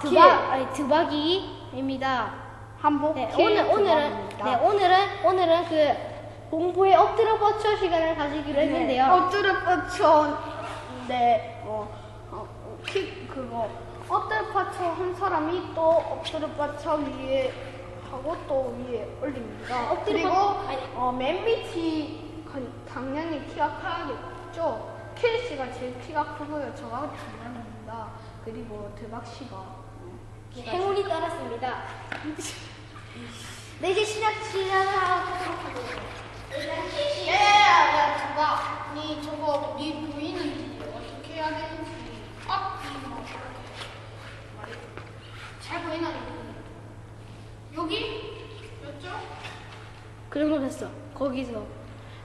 드박 아니 드박이입니다. 한복 네, 킬 오늘 오늘은. 네 오늘은 오늘은 그 공포의 엎드려 뻗쳐 시간을 가지기로 했는데요. 엎드려 뻗쳐 네, 어, 어, 킥 그거 엎드려 뻗쳐 한 사람이 또 엎드려 뻗쳐 위에 하고 또 위에 올립니다. 엎드려 그리고 뻗- 아니. 어, 맨 밑이 건- 당연히 키가 커야겠죠. 킬 씨가 제일 키가 크고요. 저가 중요합니다. 그리고 드박 씨가 행운이 따랐습니다. 네 이제 시작 시작을 하도록 하겠습니다. 야야야 드박 니 저거 니 보이는지 어떻게 해야 되는지 아 이거 잘 보이나 이거 여기 이쪽 그 정도 됐어. 거기서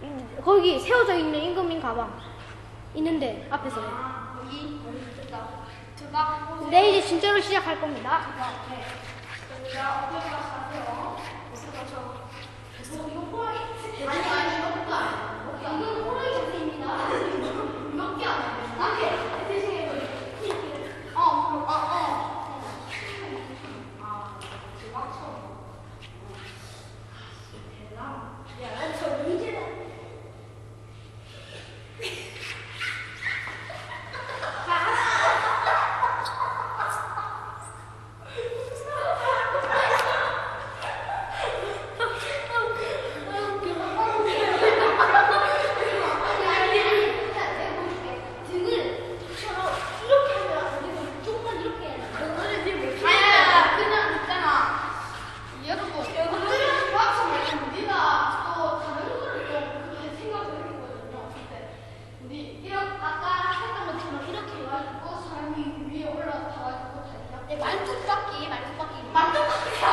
음, 거기 세워져 있는 임금님 가방 있는데 앞에서. 아 여기 여기 됐다 네 이제 진짜로 시작할 겁니다. 손잡기, 말손잡기. 말손잡기.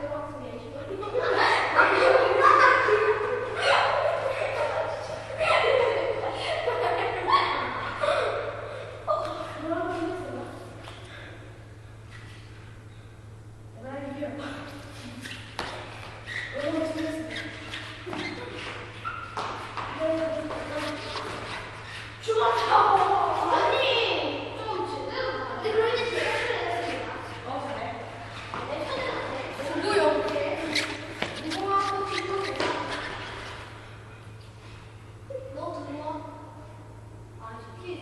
Thank you.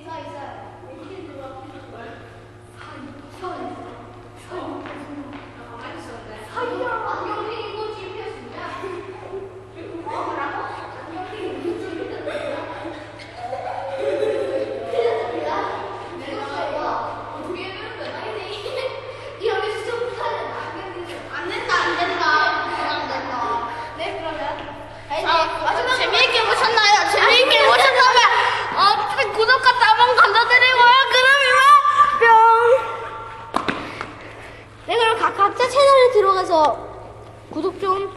faz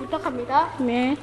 부탁합니다. 네.